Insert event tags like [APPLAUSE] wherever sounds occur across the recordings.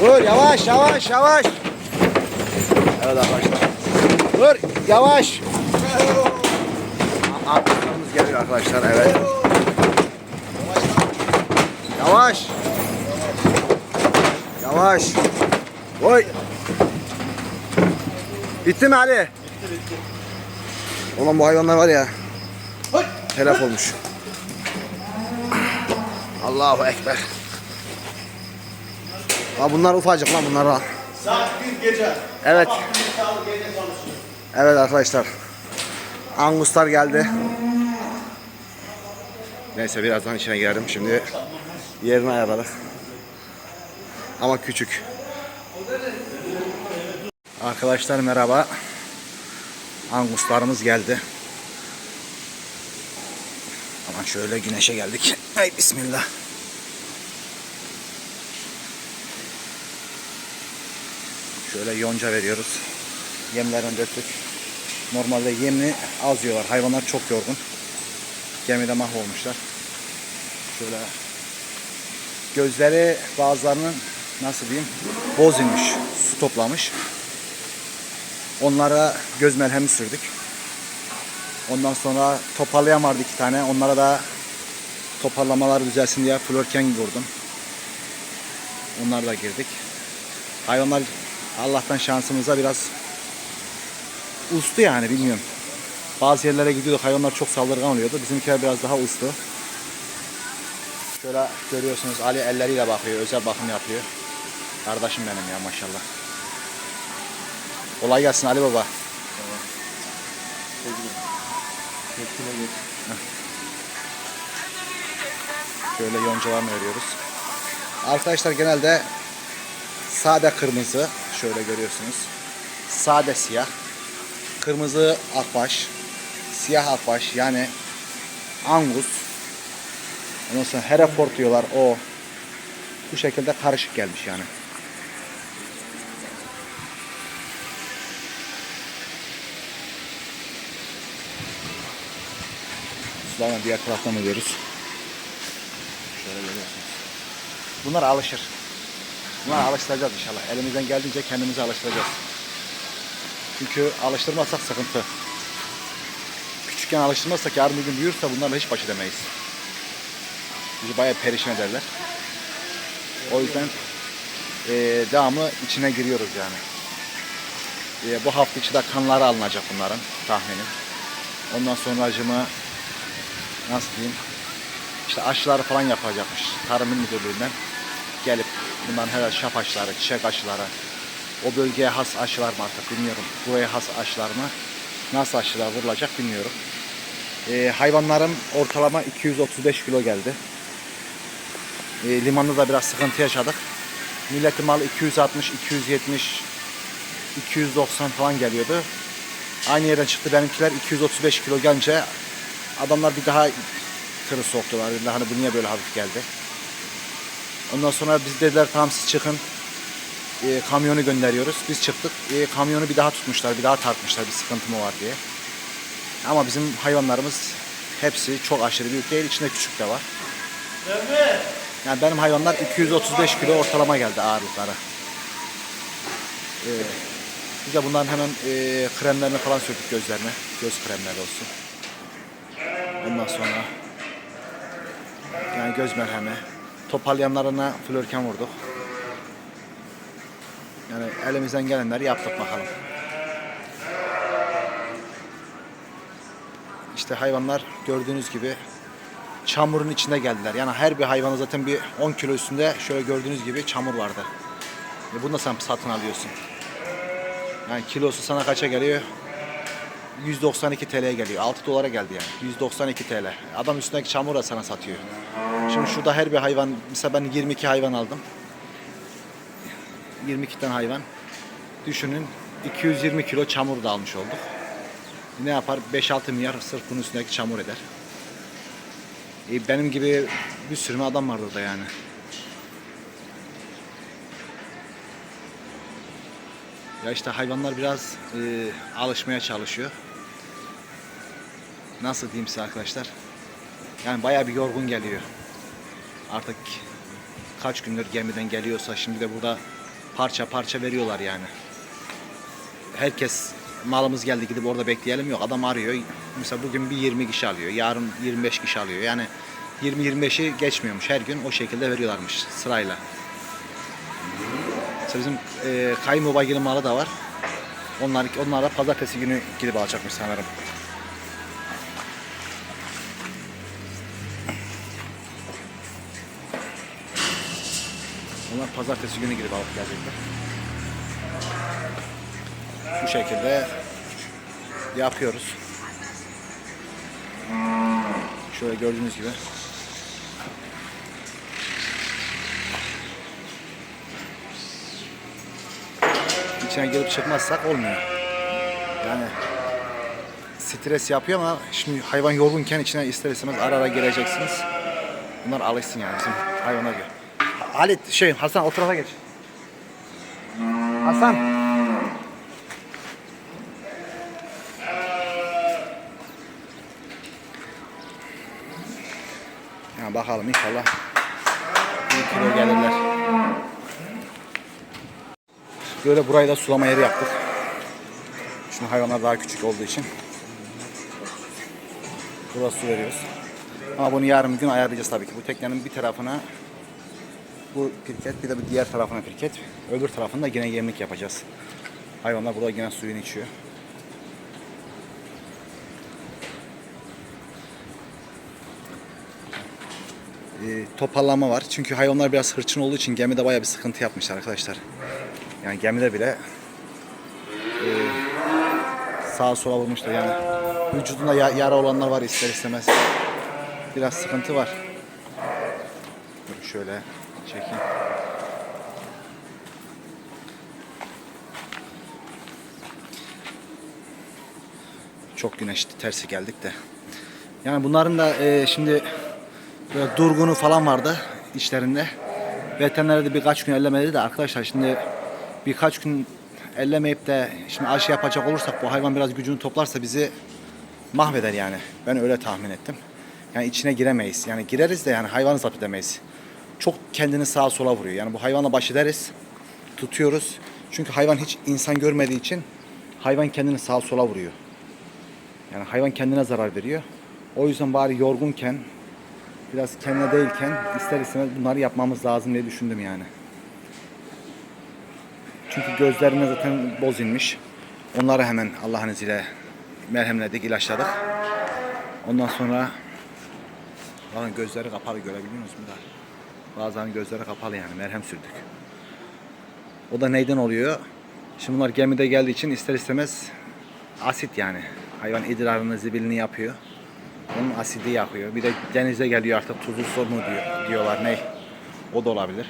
Dur yavaş yavaş yavaş. Evet arkadaşlar. Dur yavaş. Arkadaşlarımız geliyor arkadaşlar evet. Yavaş. Yavaş. Oy. Bitti mi Ali? Bitti bitti. Ulan bu hayvanlar var ya. Telef olmuş. Allahu Ekber. Ha bunlar ufacık lan bunlar al. Saat 1 gece. Evet. Evet arkadaşlar. Anguslar geldi. Neyse birazdan içine girdim. Şimdi yerini ayarladık. Ama küçük. Arkadaşlar merhaba. Anguslarımız geldi. Aman şöyle güneşe geldik. [LAUGHS] Hay bismillah. Şöyle yonca veriyoruz. Yemlerini döktük. Normalde yemini az yiyorlar. Hayvanlar çok yorgun. Gemide mahvolmuşlar. Şöyle gözleri bazılarının nasıl diyeyim boz inmiş. Su toplamış. Onlara göz merhemi sürdük. Ondan sonra toparlayamadı iki tane. Onlara da toparlamalar düzelsin diye florken vurdum. Onlarla da girdik. Hayvanlar Allah'tan şansımıza biraz ustu yani bilmiyorum. Bazı yerlere gidiyorduk hayvanlar çok saldırgan oluyordu. Bizimkiler biraz daha ustu. Şöyle görüyorsunuz Ali elleriyle bakıyor. Özel bakım yapıyor. Kardeşim benim ya maşallah. Kolay gelsin Ali Baba. Şöyle yoncalarını veriyoruz. Arkadaşlar genelde sade kırmızı şöyle görüyorsunuz. Sade siyah. Kırmızı akbaş. Siyah akbaş yani angus. Ondan sonra Hereford diyorlar o. Bu şekilde karışık gelmiş yani. Sularla diğer taraftan alıyoruz. Şöyle görüyorsunuz. Bunlar alışır. Bunlar alıştıracağız inşallah. Elimizden geldiğince kendimizi alıştıracağız. Çünkü alıştırmazsak sıkıntı. Küçükken alıştırmazsak yarın bir gün büyürse bunlarla hiç baş edemeyiz. Bizi bayağı perişan ederler. O yüzden eee, devamı içine giriyoruz yani. Eee, bu hafta içi de kanları alınacak bunların tahminim. Ondan sonra acımı nasıl diyeyim işte aşıları falan yapacakmış Tarım Müdürlüğü'nden gelip bunların herhalde şap aşıları, çiçek aşıları o bölgeye has aşılar mı artık bilmiyorum. Buraya has aşılar mı? Nasıl aşılar vurulacak bilmiyorum. Ee, hayvanlarım ortalama 235 kilo geldi. Ee, limanda da biraz sıkıntı yaşadık. Milletin mal 260, 270, 290 falan geliyordu. Aynı yerden çıktı benimkiler 235 kilo gelince adamlar bir daha tırı soktular. Dediler hani bu niye böyle hafif geldi. Ondan sonra biz dediler tamam siz çıkın. E, kamyonu gönderiyoruz. Biz çıktık. E, kamyonu bir daha tutmuşlar. Bir daha tartmışlar bir sıkıntı mı var diye. Ama bizim hayvanlarımız hepsi çok aşırı büyük değil. İçinde küçük de var. Yani benim hayvanlar 235 kilo ortalama geldi ağırlıkları. E, biz de bunların hemen e, kremlerini falan sürdük gözlerine. Göz kremleri olsun. Ondan sonra yani göz merhemi. Toparlayanlarına florken vurduk. Yani elimizden gelenleri yaptık bakalım. İşte hayvanlar gördüğünüz gibi çamurun içinde geldiler. Yani her bir hayvanı zaten bir 10 kilo üstünde şöyle gördüğünüz gibi çamur vardı. E bunu da sen satın alıyorsun. Yani kilosu sana kaça geliyor? 192 TL'ye geliyor. 6 dolara geldi yani. 192 TL. Adam üstündeki çamur da sana satıyor. Şimdi şurada her bir hayvan, mesela ben 22 hayvan aldım. 22 tane hayvan. Düşünün 220 kilo çamur da almış olduk. Ne yapar? 5-6 milyar sırf bunun üstündeki çamur eder. E, benim gibi bir sürü adam var orada yani. Ya işte hayvanlar biraz e, alışmaya çalışıyor. Nasıl diyeyim size arkadaşlar? Yani bayağı bir yorgun geliyor. Artık kaç gündür gemiden geliyorsa şimdi de burada parça parça veriyorlar yani. Herkes malımız geldi gidip orada bekleyelim yok. Adam arıyor. Mesela bugün bir 20 kişi alıyor. Yarın 25 kişi alıyor. Yani 20-25'i geçmiyormuş. Her gün o şekilde veriyorlarmış sırayla. Mesela bizim e, kayınbabagilin malı da var. Onlar, onlar da pazartesi günü gidip alacakmış sanırım. Onlar pazartesi günü gidip alıp gelecekler. Bu şekilde yapıyoruz. Şöyle gördüğünüz gibi. İçine girip çıkmazsak olmuyor. Yani stres yapıyor ama şimdi hayvan yorgunken içine ister istemez ara ara gireceksiniz. Bunlar alışsın yani bizim hayvana göre. Halit şey Hasan o tarafa geç. Hasan. Ya bakalım inşallah bir kilo gelirler. Böyle burayı da sulama yeri yaptık. Şimdi hayvanlar daha küçük olduğu için. Burada su veriyoruz. Ama bunu yarın gün ayarlayacağız tabii ki. Bu teknenin bir tarafına bu pirket bir de bir diğer tarafına pirket. Öbür tarafında yine yemlik yapacağız. Hayvanlar burada yine suyunu içiyor. Ee, toparlanma var. Çünkü hayvanlar biraz hırçın olduğu için gemide bayağı bir sıkıntı yapmışlar arkadaşlar. Yani gemide bile e, sağa sola vurmuşlar yani. Vücudunda ya- yara olanlar var ister istemez. Biraz sıkıntı var. Şöyle çekeyim. Çok güneş tersi geldik de. Yani bunların da e, şimdi böyle durgunu falan vardı içlerinde. Veterinerde de birkaç gün ellemedi de arkadaşlar şimdi birkaç gün ellemeyip de şimdi aşı yapacak olursak bu hayvan biraz gücünü toplarsa bizi mahveder yani. Ben öyle tahmin ettim. Yani içine giremeyiz. Yani gireriz de yani hayvanı zapt edemeyiz. Çok kendini sağa sola vuruyor. Yani bu hayvanla baş ederiz. Tutuyoruz. Çünkü hayvan hiç insan görmediği için hayvan kendini sağa sola vuruyor. Yani hayvan kendine zarar veriyor. O yüzden bari yorgunken biraz kendine değilken ister istemez bunları yapmamız lazım diye düşündüm yani. Çünkü gözlerine zaten boz inmiş. Onları hemen Allah'ın izniyle merhemledik, ilaçladık. Ondan sonra bakın gözleri kapalı görebiliyor musunuz? da? Bazen gözleri kapalı yani merhem sürdük. O da neyden oluyor? Şimdi bunlar gemide geldiği için ister istemez asit yani. Hayvan idrarını, zibilini yapıyor. Onun asidi yakıyor. Bir de denize geliyor artık tuzlu su mu diyor, diyorlar ne? O da olabilir.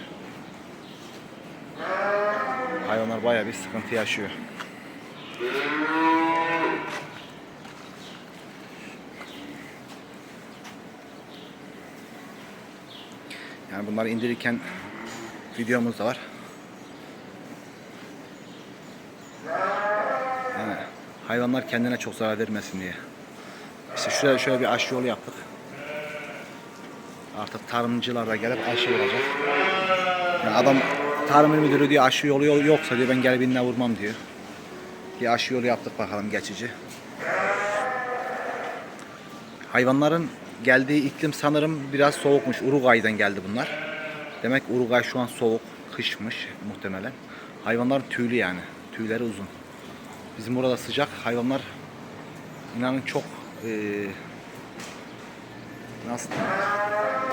Hayvanlar bayağı bir sıkıntı yaşıyor. Yani bunları indirirken videomuz da var. Yani hayvanlar kendine çok zarar vermesin diye. İşte şuraya şöyle bir aşı yolu yaptık. Artık tarımcılar da gelip aşı olacak. Yani adam tarım müdürü diyor aşı yolu yol yoksa diyor ben gelip inine vurmam diyor. Bir aşı yolu yaptık bakalım geçici. Hayvanların geldiği iklim sanırım biraz soğukmuş. Uruguay'dan geldi bunlar. Demek Uruguay şu an soğuk, kışmış muhtemelen. Hayvanlar tüylü yani. Tüyleri uzun. Bizim burada sıcak. Hayvanlar inanın çok eee nasıl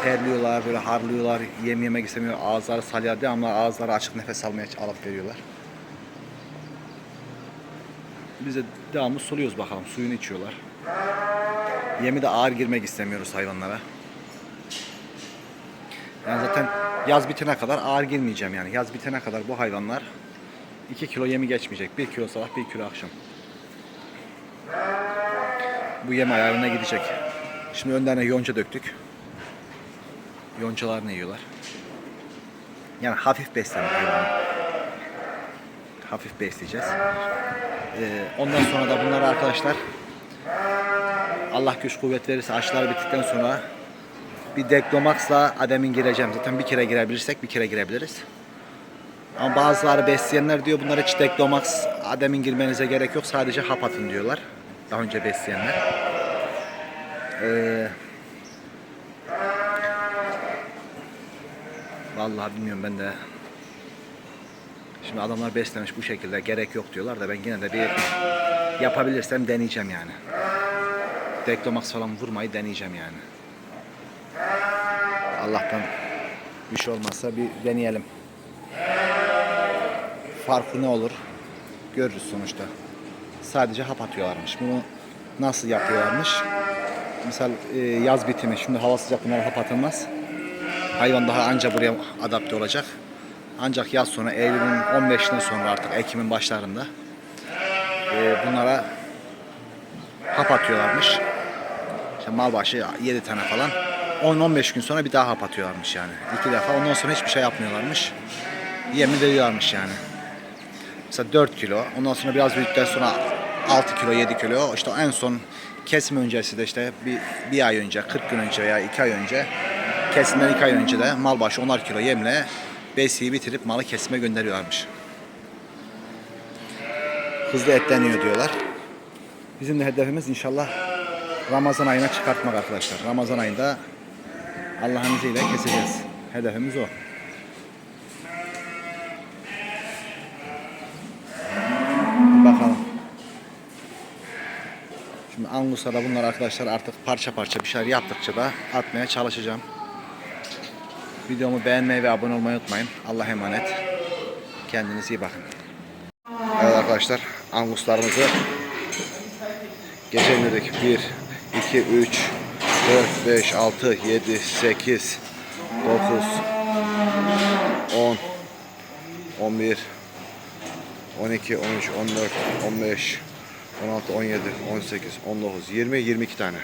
terliyorlar, böyle harlıyorlar, yem yemek istemiyor, ağızları salya devamlı ağızları açık nefes almaya alıp veriyorlar. Biz de devamlı suluyoruz bakalım, suyunu içiyorlar. Yemi de ağır girmek istemiyoruz hayvanlara. Yani zaten yaz bitene kadar ağır girmeyeceğim yani. Yaz bitene kadar bu hayvanlar 2 kilo yemi geçmeyecek. 1 kilo sabah, 1 kilo akşam. Bu yem ayarına gidecek. Şimdi önlerine yonca döktük. Yoncalarını yiyorlar. Yani hafif besleme hayvanı. Hafif besleyeceğiz. Ee, ondan sonra da bunları arkadaşlar Allah güç kuvvet verirse aşılar bittikten sonra bir Deklomax'la Adem'in gireceğim. Zaten bir kere girebilirsek bir kere girebiliriz. Ama bazıları besleyenler diyor bunlara hiç Deklomax ademin girmenize gerek yok sadece hap atın diyorlar. Daha önce besleyenler. Ee, vallahi bilmiyorum ben de. Şimdi adamlar beslemiş bu şekilde gerek yok diyorlar da ben yine de bir yapabilirsem deneyeceğim yani. Deklomax falan vurmayı deneyeceğim yani. Allah'tan bir şey olmazsa bir deneyelim. Farkı ne olur görürüz sonuçta. Sadece hap atıyorlarmış. Bunu nasıl yapıyorlarmış? Misal e, yaz bitimi, şimdi hava sıcak bunlara hap atılmaz. Hayvan daha anca buraya adapte olacak. Ancak yaz sonu Eylül'ün 15'inden sonra artık Ekim'in başlarında e, bunlara hap atıyorlarmış. İşte mal başı 7 tane falan. 10-15 gün sonra bir daha hap atıyorlarmış yani. İki defa. Ondan sonra hiçbir şey yapmıyorlarmış. Yemi veriyorlarmış yani. Mesela 4 kilo. Ondan sonra biraz büyüdükten sonra 6 kilo, 7 kilo. İşte en son kesim öncesi de işte bir, bir ay önce, 40 gün önce veya 2 ay önce kesimden 2 ay önce de mal başı 10'ar kilo yemle besiyi bitirip malı kesime gönderiyorlarmış. Hızlı etleniyor diyorlar. Bizim de hedefimiz inşallah Ramazan ayına çıkartmak arkadaşlar. Ramazan ayında Allah'ın izniyle keseceğiz. Hedefimiz o. Bir bakalım. Şimdi Angus'a da bunlar arkadaşlar artık parça parça bir şeyler yaptıkça da atmaya çalışacağım. Videomu beğenmeyi ve abone olmayı unutmayın. Allah'a emanet. Kendinize iyi bakın. Evet arkadaşlar Anguslarımızı Gece indirdik. 1, 2, 3, 4, 5, 6, 7, 8, 9, 10, 11, 12, 13, 14, 15, 16, 17, 18, 19, 20, 22 tane.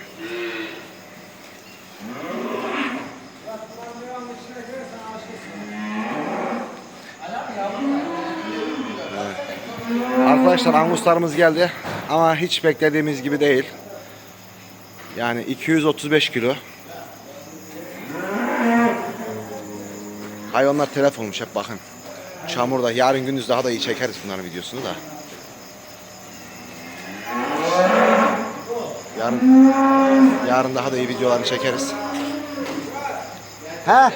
Arkadaşlar anguslarımız geldi ama hiç beklediğimiz gibi değil. Yani 235 kilo. Hayvanlar telef olmuş hep bakın. Çamurda yarın gündüz daha da iyi çekeriz bunların videosunu da. Yarın yarın daha da iyi videolarını çekeriz. He?